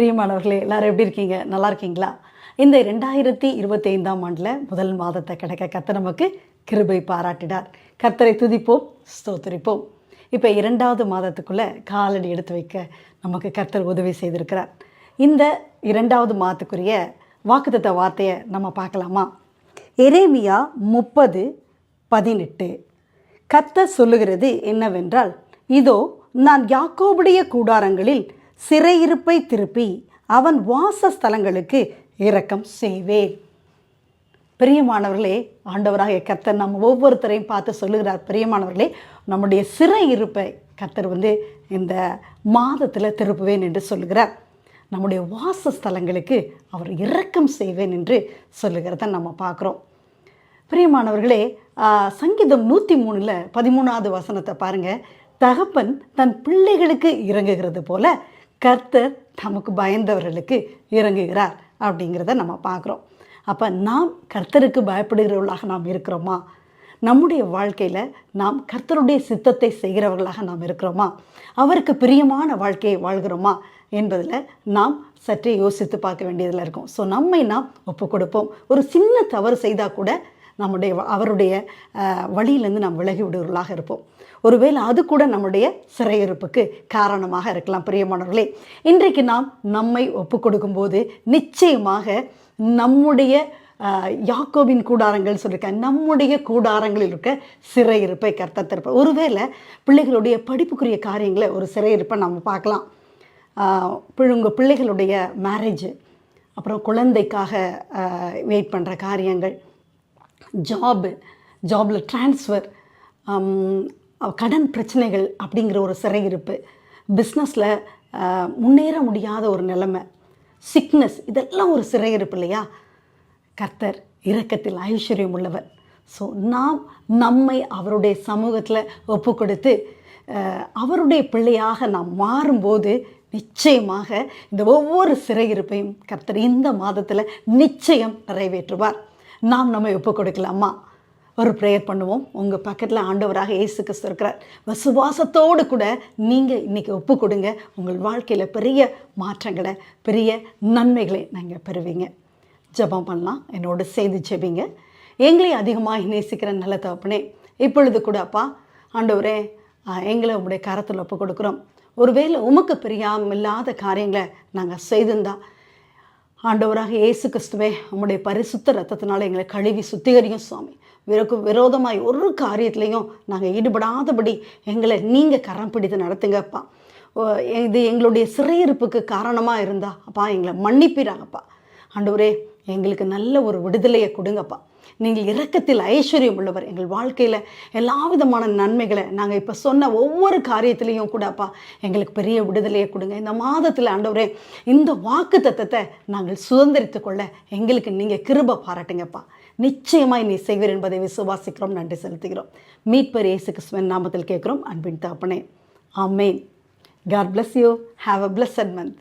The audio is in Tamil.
பிரியமானவர்களே எல்லாரும் எப்படி இருக்கீங்க? நல்லா இருக்கீங்களா? இந்த ரெண்டாயிரத்தி இருபத்தைந்தாம் ஆண்டில் முதல் மாதத்தை கிடைக்க கத்தை நமக்கு கிருபை பாராட்டினார். கர்த்தரை துதிப்போம் ஸ்தோத்தரிப்போம். இப்போ இரண்டாவது மாதத்துக்குள்ளே காலடி எடுத்து வைக்க நமக்கு கர்த்தர் உதவி செய்திருக்கிறார். இந்த இரண்டாவது மாதத்துக்குரிய வாக்குத்தத்த வார்த்தையை நம்ம பார்க்கலாமா? எரேமியா முப்பது பதினெட்டு. கத்த சொல்லுகிறது என்னவென்றால் இதோ நான் யாக்கோபுடைய கூடாரங்களில் சிறையிருப்பை திருப்பி அவன் வாசஸ்தலங்களுக்கு இரக்கம் செய்வேன். பிரியமானவர்களே ஆண்டவராக கர்த்தர் நம்ம ஒவ்வொருத்தரையும் பார்த்து சொல்லுகிறார். பிரியமானவர்களே நம்முடைய சிறை இருப்பை கர்த்தர் வந்து இந்த மாதத்தில் திருப்புவேன் என்று சொல்லுகிறார். நம்முடைய வாசஸ்தலங்களுக்கு அவர் இரக்கம் செய்வேன் என்று சொல்லுகிறத நம்ம பார்க்குறோம். பிரியமானவர்களே சங்கீதம் நூற்றி மூணில் பதிமூணாவது வசனத்தை பாருங்கள் தகப்பன் தன் பிள்ளைகளுக்கு இறங்குகிறது போல கர்த்தர் தமக்கு பயந்தவர்களுக்கு இறங்குகிறார் அப்படிங்கிறத நம்ம பார்க்குறோம். அப்போ நாம் கர்த்தருக்கு பயப்படுகிறவர்களாக நாம் இருக்கிறோமா? நம்முடைய வாழ்க்கையில் நாம் கர்த்தருடைய சித்தத்தை செய்கிறவர்களாக நாம் இருக்கிறோமா? அவருக்கு பிரியமான வாழ்க்கையை வாழ்கிறோமா? என்பதில் நாம் சற்றே யோசித்து பார்க்க வேண்டியதில் இருக்கும். ஸோ நம்மை நாம் ஒப்பு கொடுப்போம் ஒரு சின்ன தவறு செய்தால் கூட நம்முடைய அவருடைய வழியிலேருந்து நாம் விலகி விடுவர்களாக இருப்போம். ஒருவேளை அது கூட நம்முடைய சிறையிருப்புக்கு காரணமாக இருக்கலாம் பிரியமானவர்களே. இன்றைக்கு நாம் நம்மை ஒப்பு கொடுக்கும்போது நிச்சயமாக நம்முடைய அஹ், யாக்கோபின் கூடாரங்கள் சொல்லியிருக்கேன் நம்முடைய கூடாரங்களில் இருக்க சிறையிருப்பை கர்த்தர் ஒருவேளை பிள்ளைகளுடைய படிப்புக்குரிய காரியங்களை ஒரு சிறையிருப்பை நம்ம பார்க்கலாம். உங்கள் பிள்ளைகளுடைய மேரேஜ் அப்புறம் குழந்தைக்காக வெயிட் பண்ணுற காரியங்கள் ஜாபு ஜாபில் ட்ரான்ஸ்ஃபர் கடன் பிரச்சனைகள் அப்படிங்கிற ஒரு சிறையிருப்பு பிஸ்னஸில் முன்னேற முடியாத ஒரு நிலைமை சிக்னஸ் இதெல்லாம் ஒரு சிறையிருப்பு இல்லையா? கர்த்தர் இரக்கத்தில் ஐஸ்வர்யம் உள்ளவர். ஸோ நாம் நம்மை அவருடைய சமூகத்தில் ஒப்பு கொடுத்து அவருடைய பிள்ளையாக நாம் மாறும்போது நிச்சயமாக இந்த ஒவ்வொரு சிறையிருப்பையும் கர்த்தர் இந்த மாதத்தில் நிச்சயம் நிறைவேற்றுவார். நாம் நம்ம ஒப்பு கொடுக்கலாமா ஒரு ப்ரேயர் பண்ணுவோம். உங்கள் பக்கத்தில் ஆண்டவராக இயேசு கிறிஸ்து இருக்கிறார். விசுவாசத்தோடு கூட நீங்கள் இன்றைக்கி ஒப்பு கொடுங்க. உங்கள் வாழ்க்கையில் பெரிய மாற்றங்களை பெரிய நன்மைகளை நீங்கள் பெறுவீங்க. ஜெபம் பண்ணலாம். என்னோட சேர்ந்து ஜெபிங்க. எங்களை அதிகமாக நேசிக்கிற நல்ல தகப்பனே இப்பொழுது கூட அப்பா ஆண்டவரே எங்களை உங்களுடைய கரத்தில் ஒப்பு கொடுக்குறோம். ஒருவேளை உமக்கு பிரியாமில்லாத காரியங்களை நாங்கள் செய்திருந்தா ஆண்டவராக இயேசு கிறிஸ்துவே உம்முடைய பரிசுத்த ரத்தத்தினால எங்களை கழுவி சுத்திகரியும் சுவாமி. விரோக்கு விரோதமாய் ஒரு காரியத்திலையும் நாங்கள் ஈடுபடாதபடி எங்களை நீங்கள் கரம் பிடித்து நடத்துங்கப்பா. ஓ, இது எங்களுடைய சிறையிருப்புக்கு காரணமாக இருந்தா அப்பா எங்களை மன்னிப்பிறாங்கப்பா ஆண்டவரே எங்களுக்கு நல்ல ஒரு விடுதலையை கொடுங்கப்பா. நீங்கள் இரக்கத்தில் ஐஸ்வர்யம் உள்ளவர். எங்கள் வாழ்க்கையில் எல்லா விதமான நன்மைகளை நாங்கள் இப்போ சொன்ன ஒவ்வொரு காரியத்திலையும் கூட அப்பா எங்களுக்கு பெரிய விடுதலையை கொடுங்க. இந்த மாதத்தில் ஆண்டவரே இந்த வாக்கு தத்தத்தை நாங்கள் சுதந்திரித்து கொள்ள எங்களுக்கு நீங்கள் கிருப பாராட்டுங்கப்பா. நிச்சயமாய் நீ செய்வீர் என்பதை விசுவாசிக்கிறோம். நன்றி செலுத்துகிறோம். மீட்பர் இயேசு கிறிஸ்துவன் நாமத்தில் கேட்குறோம். அன்பின் தாப்பனே. ஆமேன். God bless you have a bless month